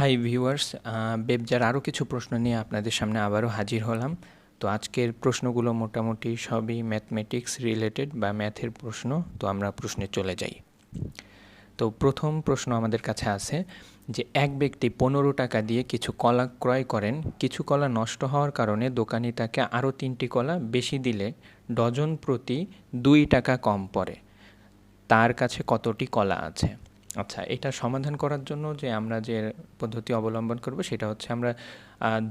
Hi viewers বেবজার আরও কিছু প্রশ্ন নিয়ে আপনাদের সামনে আবারও হাজির হলাম। তো আজকের প্রশ্নগুলো মোটামুটি সবই ম্যাথমেটিক্স রিলেটেড বা ম্যাথের প্রশ্ন, তো আমরা প্রশ্নে চলে যাই। তো প্রথম প্রশ্ন আমাদের কাছে আছে যে, এক ব্যক্তি পনেরো টাকা দিয়ে কিছু কলা ক্রয় করেন, কিছু কলা নষ্ট হওয়ার কারণে দোকানি তাকে আরও তিনটি কলা বেশি দিলে ডজন প্রতি দুই টাকা কম পড়ে। তার কাছে কতটি কলা আছে? আচ্ছা এটা সমাধান করার জন্য যে আমরা যে পদ্ধতি অবলম্বন করব সেটা হচ্ছে আমরা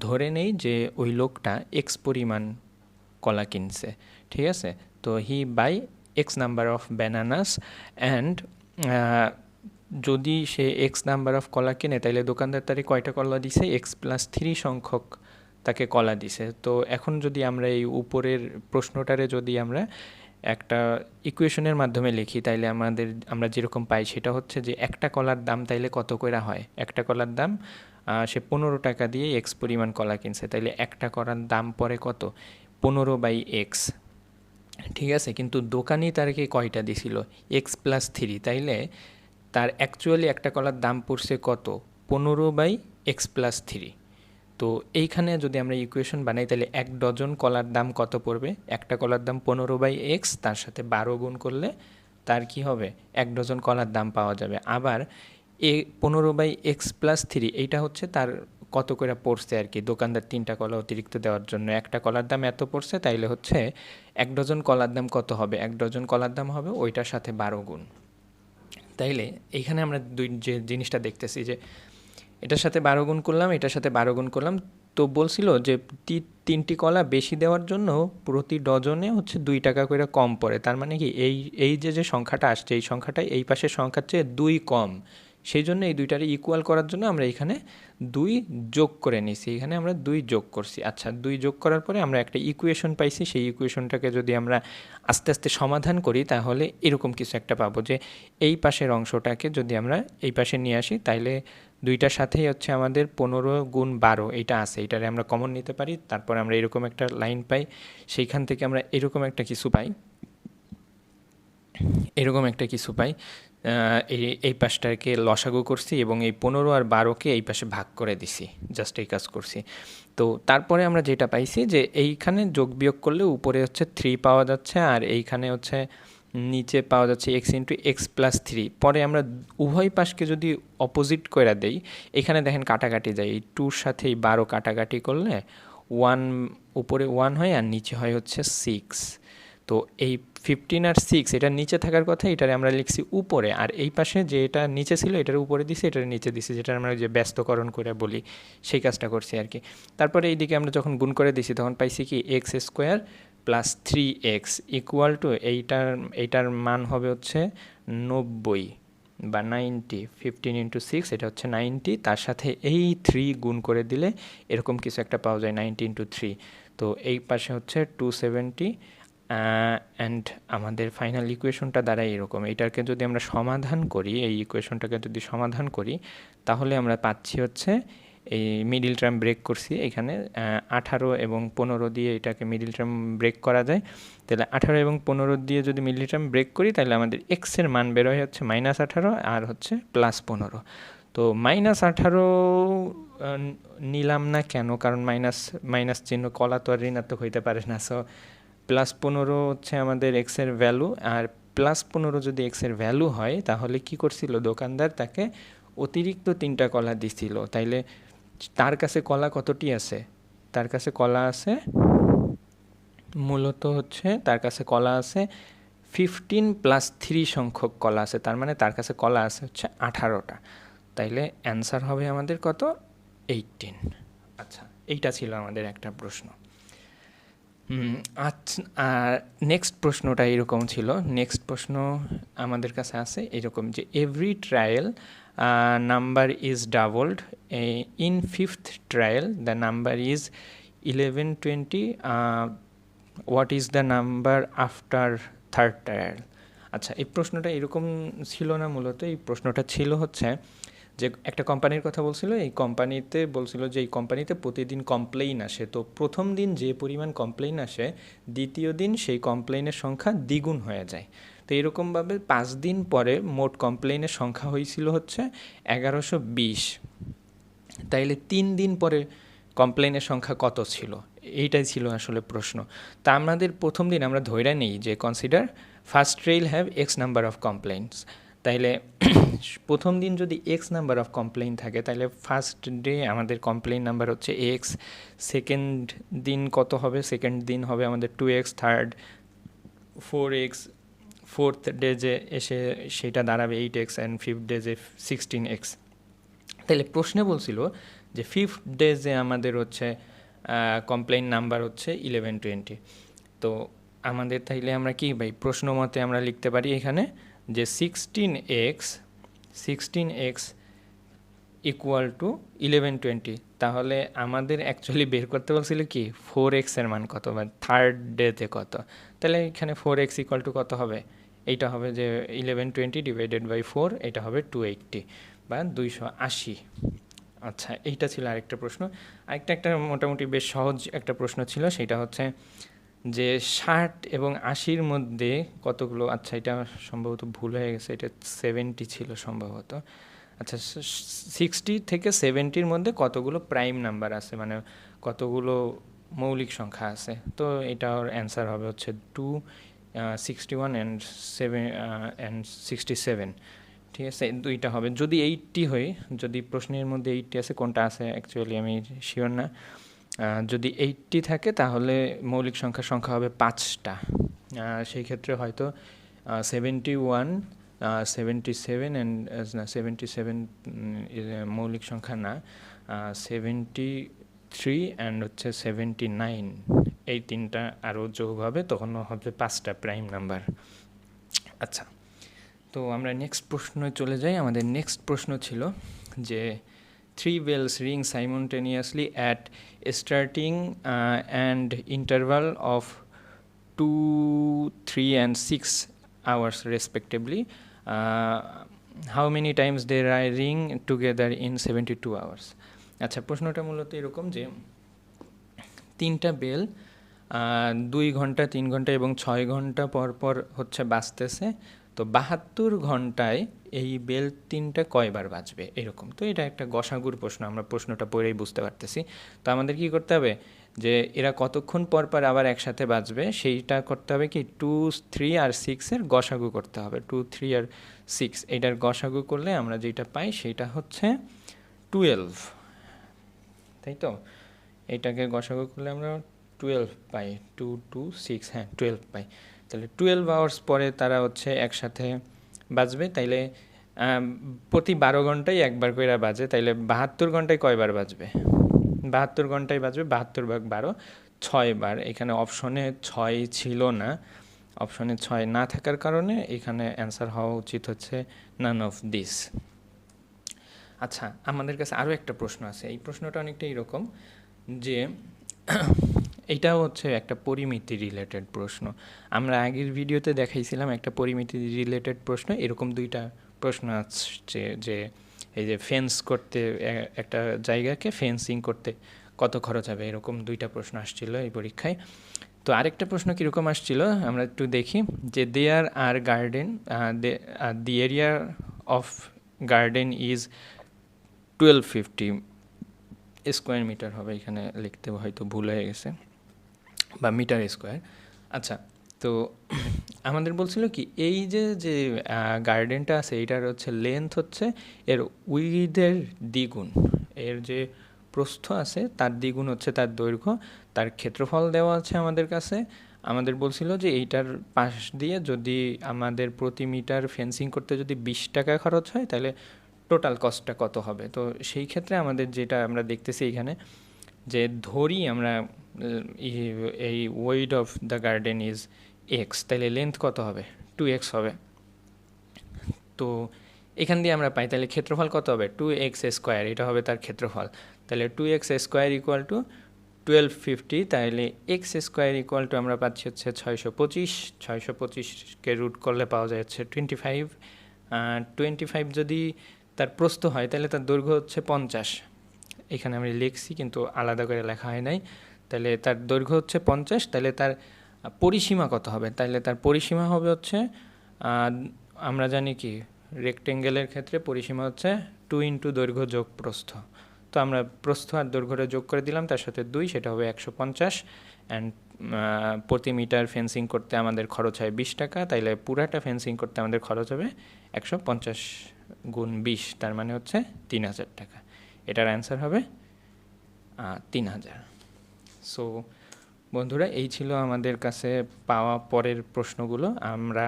ধরে নেই যে ওই লোকটা এক্স পরিমাণ কলা কিনছে, ঠিক আছে? তো he buy x number of bananas and যদি সে এক্স নাম্বার অফ কলা কিনে তাহলে দোকানদার তারে কয়টা কলা দিছে? এক্স প্লাস থ্রি সংখ্যক তাকে কলা দিছে। তো এখন যদি আমরা এই উপরের প্রশ্নটারে যদি আমরা একটা ইকুয়েশনের মাধ্যমে লিখি, তাইলে আমাদের, আমরা যেরকম পাই সেটা হচ্ছে যে একটা কলার দাম তাইলে কত করে হয়? একটা কলার দাম সে পনেরো টাকা দিয়ে এক্স পরিমাণ কলা কিনছে, তাইলে একটা কলার দাম পরে কত? পনেরো বাই এক্স ঠিক আছে, কিন্তু দোকানি তারকে কয়টা দিছিল? এক্স প্লাস থ্রি তাইলে তার অ্যাকচুয়ালি একটা কলার দাম পড়ছে কত? পনেরো বাই এক্স প্লাস থ্রি তো এইখানে যদি আমরা ইকুয়েশন বানাই, তাহলে এক ডজন কলার দাম কত পড়বে? একটা কলার দাম পনেরো বাই এক্স তার সাথে বারো গুণ করলে তার কি হবে? এক ডজন কলার দাম পাওয়া যাবে। আবার এ পনেরো বাই এক্স প্লাস থ্রি এইটা হচ্ছে তার কত করে পড়ছে আর কি? দোকানদার তিনটা কলা অতিরিক্ত দেওয়ার জন্য। একটা কলার দাম এত পড়ছে, তাইলে হচ্ছে এক ডজন কলার দাম কত হবে? এক ডজন কলার দাম হবে ওইটার সাথে বারো গুণ। তাইলে এইখানে আমরা দুই যে জিনিসটা দেখতেছি যে এটার সাথে বারো গুণ করলাম, এটার সাথে বারো গুণ করলাম। তো বলছিল যে তিনটি কলা বেশি দেওয়ার জন্য প্রতি ডজনে হচ্ছে দুই টাকা করে কম পড়ে। তার মানে কি এই এই যে যে সংখ্যাটা আসছে, এই সংখ্যাটা এই পাশের সংখ্যার চেয়ে দুই কম। সেই জন্য এই দুইটারে ইকুয়াল করার জন্য আমরা এখানে দুই যোগ করে নিছি এখানে আমরা দুই যোগ করছি। আচ্ছা দুই যোগ করার পরে আমরা একটা ইকুয়েশন পাইছি। সেই ইকুয়েশনটাকে যদি আমরা আস্তে আস্তে সমাধান করি, তাহলে এরকম কিছু একটা পাবো যে এই পাশের অংশটাকে যদি আমরা এই পাশে নিয়ে আসি, তাইলে দুইটার সাথেই হচ্ছে আমাদের পনেরো গুণ বারো এটা আছে, এইটারে আমরা কমন নিতে পারি, তারপর আমরা এরকম একটা লাইন পাই, সেইখান থেকে আমরা এরকম একটা কিছু পাই, এরকম একটা কিছু পাই এই এই পাশটাকে লসাগু করছি এবং এই পনেরো আর বারোকে এই পাশে ভাগ করে দিছি জাস্ট এই কাজ করছি। তো তারপরে আমরা যেটা পাইছি যে এইখানে যোগ বিয়োগ করলে উপরে হচ্ছে থ্রি পাওয়া যাচ্ছে আর এইখানে হচ্ছে নিচে পাওয়া যাচ্ছে x into x plus three পরে আমরা উভয় পাশকে যদি অপোজিট করে দেই, এখানে দেখেন কাটাকাটি যায়। এই টুর সাথে এই বারো কাটাকাটি করলে ওয়ান উপরে ওয়ান হয় আর নিচে হয় হচ্ছে সিক্স তো এই ফিফটিন আর সিক্স এটার নিচে থাকার কথা, এটারে আমরা লিখছি উপরে। আর এই পাশে যে এটা নিচে ছিল, এটার উপরে দিছি, এটার নিচে দিছি, যেটা আমরা যে ব্যস্তকরণ করে বলি, সেই কাজটা করছি আর কি। তারপরে এইদিকে আমরা যখন গুণ করে দিছি, তখন পাইছি কি x square plus three x equal to এইটার এইটার মান হবে হচ্ছে নব্বই বা নাইনটি ফিফটিন ইন্টু সিক্স এটা হচ্ছে নাইনটি তার সাথে এই থ্রি গুণ করে দিলে এরকম কিছু একটা পাওয়া যায় নাইনটি ইন্টু থ্রি তো এই পাশে হচ্ছে টু সেভেন্টি অ্যান্ড আমাদের ফাইনাল ইকুয়েশনটা দাঁড়ায় এরকম। এইটাকে যদি আমরা সমাধান করি, এই ইকুয়েশনটাকে যদি সমাধান করি, তাহলে আমরা পাচ্ছি হচ্ছে এই মিডিল টার্ম ব্রেক করছি এখানে আঠারো এবং পনেরো দিয়ে এটাকে মিডিল টার্ম ব্রেক করা যায়। তাহলে আঠারো এবং পনেরো দিয়ে যদি মিডিল টার্ম ব্রেক করি, তাহলে আমাদের এক্সের মান বেরোয় হচ্ছে মাইনাস আঠারো আর হচ্ছে প্লাস পনেরো। তো মাইনাস আঠারো নিলাম না কেন? কারণ মাইনাস মাইনাস চিহ্ন কলা তো আর ঋণাত্মক হইতে পারে না। সো প্লাস পনেরো হচ্ছে আমাদের এক্সের ভ্যালু আর প্লাস পনেরো যদি এক্সের ভ্যালু হয়, তাহলে কি করছিল? দোকানদার তাকে অতিরিক্ত তিনটা কলা দিছিল। তাইলে তার কাছে কলা কতটি আছে? তার কাছে কলা আছে, মূলত হচ্ছে তার কাছে কলা আছে ফিফটিন প্লাস থ্রি সংখ্যক কলা আছে, তার মানে তার কাছে কলা আছে হচ্ছে আঠারোটা। তাইলে অ্যান্সার হবে আমাদের কত? এইটিন আচ্ছা এইটা ছিল আমাদের একটা প্রশ্ন। আচ্ছা আর নেক্সট প্রশ্নটা এরকম ছিল। নেক্সট প্রশ্ন আমাদের কাছে আছে এরকম যে every trial number is doubled. Uh, in fifth trial the number is 1120 uh, what is the number after third trial? আচ্ছা এই প্রশ্নটা এরকম ছিল না মূলত এই প্রশ্নটা ছিল হচ্ছে যে একটা কোম্পানির কথা বলছিল এই কোম্পানিতে বলছিল যে এই কোম্পানিতে প্রতিদিন কমপ্লেইন আসে। তো প্রথম দিন যে পরিমাণ কমপ্লেইন আসে দ্বিতীয় দিন সেই কমপ্লেইনের সংখ্যা দ্বিগুণ হয়ে যায়। তো এরকমভাবে পাঁচ দিন পরে মোট কমপ্লেনের সংখ্যা হয়েছিল হচ্ছে এগারোশো বিশ। তাইলে তিন দিন পরে কমপ্লেনের সংখ্যা কত ছিল? এইটাই ছিল আসলে প্রশ্ন। তা আমাদের প্রথম দিন আমরা ধৈর্য নেই যে consider first trial have x number of complaints তাইলে প্রথম দিন যদি এক্স নাম্বার অফ কমপ্লেন থাকে তাহলে ফার্স্ট ডে আমাদের কমপ্লেন নাম্বার হচ্ছে এক্স সেকেন্ড দিন কত হবে? সেকেন্ড দিন হবে আমাদের two x third four x fourth ডেজে এসে সেটা দাঁড়াবে এইট এক্স অ্যান্ড ফিফথ ডেজে সিক্সটিন এক্স তাহলে প্রশ্নে বলছিল যে ফিফথ ডেজে আমাদের হচ্ছে কমপ্লেন নাম্বার হচ্ছে ইলেভেন টোয়েন্টি তো আমাদের তাইলে আমরা কি ভাই প্রশ্ন মতে আমরা লিখতে পারি এখানে যে sixteen x sixteen x equal to eleven twenty তাহলে আমাদের অ্যাকচুয়ালি বের করতে বলছিল কি? ফোর এক্সের মান কত বা থার্ড ডেতে কত? তাহলে এখানে ফোর এক্স ইকুয়াল টু কত হবে? এইটা হবে যে eleven twenty divided by four এটা হবে টু এইটটি বা দুইশো আশি। আচ্ছা এইটা ছিল আরেকটা প্রশ্ন। আরেকটা একটা মোটামুটি বেশ সহজ একটা প্রশ্ন ছিল, সেটা হচ্ছে যে ষাট এবং আশির মধ্যে কতগুলো? আচ্ছা এটা সম্ভবত ভুল হয়ে গেছে, এটা সেভেন্টি ছিল সম্ভবত। আচ্ছা সিক্সটি থেকে সেভেন্টির মধ্যে কতগুলো প্রাইম নাম্বার আছে? মানে কতগুলো মৌলিক সংখ্যা আছে? তো এটার অ্যান্সার হবে হচ্ছে two sixty one and seven and sixty seven ঠিক আছে? দুইটা হবে। যদি এইটটি হয়, যদি প্রশ্নের মধ্যে এইটটি আছে, কোনটা আছে অ্যাকচুয়ালি আমি শিওর না। যদি এইটটি থাকে, তাহলে মৌলিক সংখ্যার সংখ্যা হবে পাঁচটা। সেই ক্ষেত্রে হয়তো seventy one seventy seven and না সেভেন্টি সেভেন মৌলিক সংখ্যা না সেভেন্টি থ্রি অ্যান্ড হচ্ছে সেভেন্টি নাইন এই তিনটা আরও যোগ হবে, তখন হবে পাঁচটা প্রাইম নাম্বার আচ্ছা তো আমরা নেক্সট প্রশ্নে চলে যাই। আমাদের নেক্সট প্রশ্ন ছিল যে three bells ring simultaneously at starting and interval of two three and six hours respectively how many times they Rai ring together in seventy two hours আচ্ছা প্রশ্নটা মূলত এরকম যে, তিনটা বেল দুই ঘণ্টা, তিন ঘণ্টা এবং ছয় ঘণ্টা পর পর হচ্ছে বাঁচতেছে তো বাহাত্তর ঘন্টায় এই বেল তিনটা কয়বার বাজবে? এরকম। তো এটা একটা গসাগুর প্রশ্ন, আমরা প্রশ্নটা পড়েই বুঝতে পারতেছি। তো আমাদের কি করতে হবে? যে এরা কতক্ষণ পর পর আবার একসাথে বাঁচবে সেইটা করতে হবে কি টু থ্রি আর সিক্সের গসাগু করতে হবে। টু থ্রি আর সিক্স এটার গসাগু করলে আমরা যেটা পাই সেটা হচ্ছে টুয়েলভ তাই তো? এটাকে গসাগু করলে আমরা টুয়েলভ পাই। টু টু সিক্স হ্যাঁ টুয়েলভ পাই। তাহলে টুয়েলভ আওয়ার্স পরে তারা হচ্ছে একসাথে বাজবে। তাইলে প্রতি বারো ঘন্টায় একবার করে বাজে। তাইলে বাহাত্তর ঘন্টায় কয়বার বাজবে? বাহাত্তর ঘন্টায় বাজবে, বাহাত্তর ভাগ বারো, ছয় বার। এখানে অপশনে ছয় ছিল না। অপশনে ছয় না থাকার কারণে এখানে অ্যান্সার হওয়া উচিত হচ্ছে নান অফ দিস আচ্ছা আমাদের কাছে আরও একটা প্রশ্ন আছে। এই প্রশ্নটা অনেকটা এরকম যে এটাও হচ্ছে একটা পরিমিতি রিলেটেড প্রশ্ন। আমরা আগের ভিডিওতে দেখাইছিলাম একটা পরিমিতি রিলেটেড প্রশ্ন। এরকম দুইটা প্রশ্ন আসছে যে এই যে ফেন্স করতে একটা জায়গাকে ফেন্সিং করতে কত খরচ হবে? এরকম দুইটা প্রশ্ন আসছিল এই পরীক্ষায়। তো আরেকটা প্রশ্ন কীরকম আসছিল? আমরা একটু দেখি। যে there are garden the area of garden is twelve fifty square metre হবে। এখানে লিখতে হয়তো ভুল হয়ে গেছে। বা মিটার স্কোয়ার আচ্ছা তো আমাদের বলছিল কি, এই যে যে গার্ডেনটা আছে এইটার হচ্ছে লেন্থ হচ্ছে এর উইদের দ্বিগুণ। এর যে প্রস্থ আছে, তার দ্বিগুণ হচ্ছে তার দৈর্ঘ্য, তার ক্ষেত্রফল দেওয়া আছে আমাদের কাছে। আমাদের বলছিল যে, এইটার পাশ দিয়ে যদি আমাদের প্রতি মিটার ফেন্সিং করতে যদি বিশ টাকা খরচ হয়, তাহলে টোটাল কস্টটা কত হবে? তো সেই ক্ষেত্রে আমাদের যেটা আমরা দেখতেছি এখানে যে ধরি আমরা এই width of the garden is x তাহলে লেন্থ কত হবে? টু এক্স হবে। তো এখান দিয়ে আমরা পাই, তাহলে ক্ষেত্রফল কত হবে? টু এক্স স্কোয়ার এটা হবে তার ক্ষেত্রফল। তাহলে two x square equal to twelve fifty তাহলে এক্স স্কোয়ার ইকুয়াল টু আমরা পাচ্ছি হচ্ছে ছয়শো পঁচিশ। ছয়শো পঁচিশকে রুট করলে পাওয়া যায় হচ্ছে টোয়েন্টি ফাইভ টোয়েন্টি ফাইভ যদি তার প্রস্থ হয়, তাহলে তার দৈর্ঘ্য হচ্ছে পঞ্চাশ। এখানে আমি লিখছি, কিন্তু আলাদা করে লেখা হয় নাই। তাহলে তার দৈর্ঘ্য হচ্ছে পঞ্চাশ, তাহলে তার পরিসীমা কত হবে? তাহলে তার পরিসীমা হবে হচ্ছে আমরা জানি কি রেক্টেঙ্গেলের ক্ষেত্রে পরিসীমা হচ্ছে টু ইন্টু দৈর্ঘ্য যোগ প্রস্থ। তো আমরা প্রস্থ আর দৈর্ঘ্যটা যোগ করে দিলাম, তার সাথে দুই, সেটা হবে একশো পঞ্চাশ। অ্যান্ড প্রতি মিটার ফেন্সিং করতে আমাদের খরচ হয় বিশ টাকা, তাইলে পুরাটা ফেন্সিং করতে আমাদের খরচ হবে একশো পঞ্চাশ গুণ বিশ, তার মানে হচ্ছে তিন হাজার টাকা। এটার অ্যান্সার হবে তিন হাজার। সো বন্ধুরা, এই ছিল আমাদের কাছে পাওয়া পরের প্রশ্নগুলো। আমরা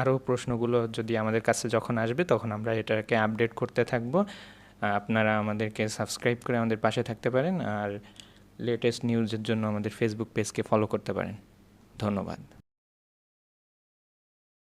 আরও প্রশ্নগুলো যদি আমাদের কাছে যখন আসবে, তখন আমরা এটাকে আপডেট করতে থাকব। আপনারা আমাদেরকে সাবস্ক্রাইব করে আমাদের পাশে থাকতে পারেন, আর লেটেস্ট নিউজের জন্য আমাদের ফেসবুক পেজকে ফলো করতে পারেন। ধন্যবাদ।